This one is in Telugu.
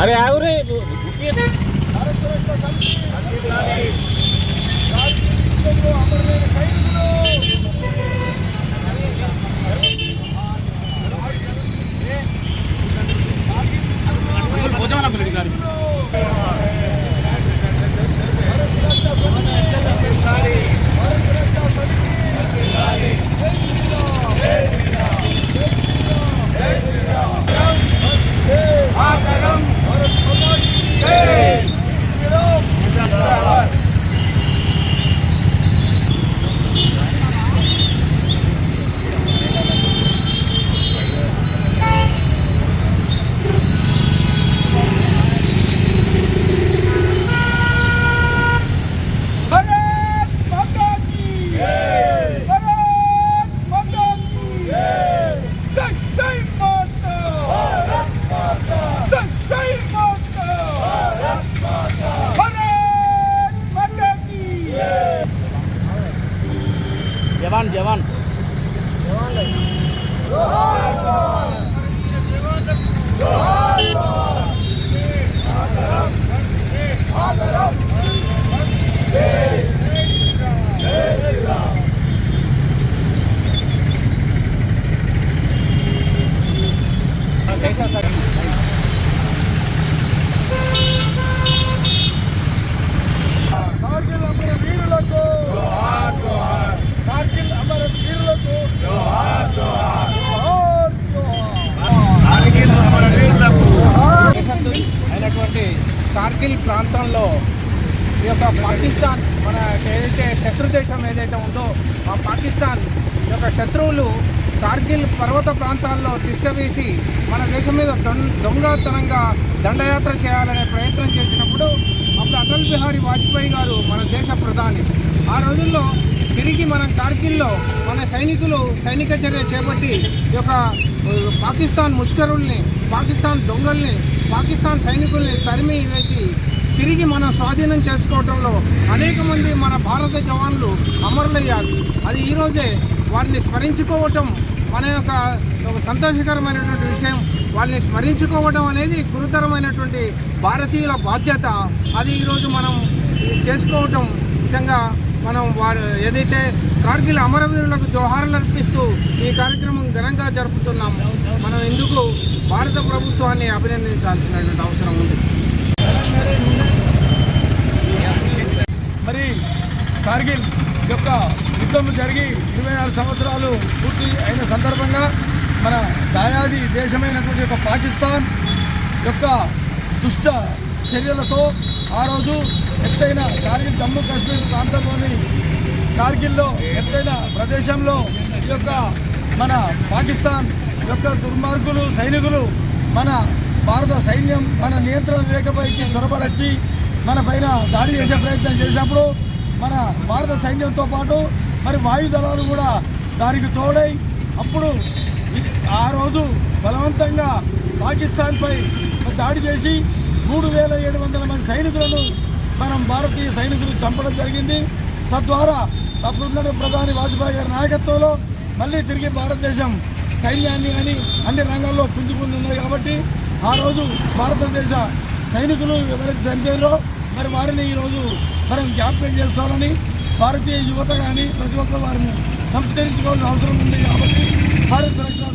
अरे आव रे కార్గిల్ ఉన్నటువంటి కార్గిల్ ప్రాంతంలో ఈ యొక్క పాకిస్తాన్ మన ఏదైతే శత్రు దేశం ఏదైతే ఉందో ఆ పాకిస్తాన్ ఈ యొక్క శత్రువులు కార్గిల్ పర్వత ప్రాంతాల్లో తిష్టవేసి మన దేశం మీద దొం- దొంగతనంగా దండయాత్ర చేయాలనే ప్రయత్నం చేసినప్పుడు అప్పుడు అటల్ బిహారీ వాజ్పేయి గారు మన దేశ ప్రధాని. ఆ రోజుల్లో తిరిగి మనం కార్గిల్లో మన సైనికులు సైనిక చర్య చేపట్టి ఈ యొక్క పాకిస్తాన్ ముష్కరుల్ని పాకిస్తాన్ దొంగల్ని పాకిస్తాన్ సైనికుల్ని తరిమి వేసి తిరిగి మనం స్వాధీనం చేసుకోవడంలో అనేక మంది మన భారత జవాన్లు అమరులయ్యారు. అది ఈరోజే వారిని స్మరించుకోవటం మన యొక్క ఒక సంతోషకరమైనటువంటి విషయం. వాళ్ళని స్మరించుకోవడం అనేది గురుతరమైనటువంటి భారతీయుల బాధ్యత. అది ఈరోజు మనం చేసుకోవటం నిజంగా మనం వారు ఏదైతే కార్గిల్ అమరవీరులకు జోహార్లు అర్పిస్తూ ఈ కార్యక్రమం ఘనంగా జరుపుతున్నాము మనం ఎందుకు భారత ప్రభుత్వాన్ని అభినందించాల్సినటువంటి అవసరం ఉంది? మరి కార్గిల్ యొక్క యుద్ధం జరిగి ఇరవై నాలుగు సంవత్సరాలు పూర్తి అయిన సందర్భంగా మన దాయాది దేశమైనటువంటి యొక్క పాకిస్తాన్ యొక్క దుష్ట చర్యలతో ఆ రోజు ఎత్తైన కార్గిల్ జమ్మూ కాశ్మీర్ ప్రాంతంలోని కార్గిల్లో ఎత్తైన ప్రదేశంలో ఈ యొక్క మన పాకిస్తాన్ యొక్క దుర్మార్గులు సైనికులు మన భారత సైన్యం మన నియంత్రణ రేఖపైకి దొరబడచ్చి మన పైన దాడి చేసే ప్రయత్నం చేసినప్పుడు మన భారత సైన్యంతో పాటు మరి వాయుదళాలు కూడా దానికి తోడై అప్పుడు ఆ రోజు బలవంతంగా పాకిస్తాన్పై దాడి చేసి మూడు వేల ఏడు వందల మంది సైనికులను మనం భారతీయ సైనికులు చంపడం జరిగింది. తద్వారా అప్పుడున్న ప్రధాని వాజ్పేయి గారి నాయకత్వంలో మళ్ళీ తిరిగి భారతదేశం సైన్యాన్ని కానీ అన్ని రంగాల్లో పుంజుకుంటున్నది కాబట్టి ఆ రోజు భారతదేశ సైనికులు ఎవరైతే చనిపోయారో మరి వారిని ఈరోజు మనం జ్ఞాపకం చేసుకోవాలని భారతీయ యువత కానీ ప్రతి ఒక్క వారిని సంస్కరించుకోవాల్సిన అవసరం ఉంది కాబట్టి భారత సురక్షా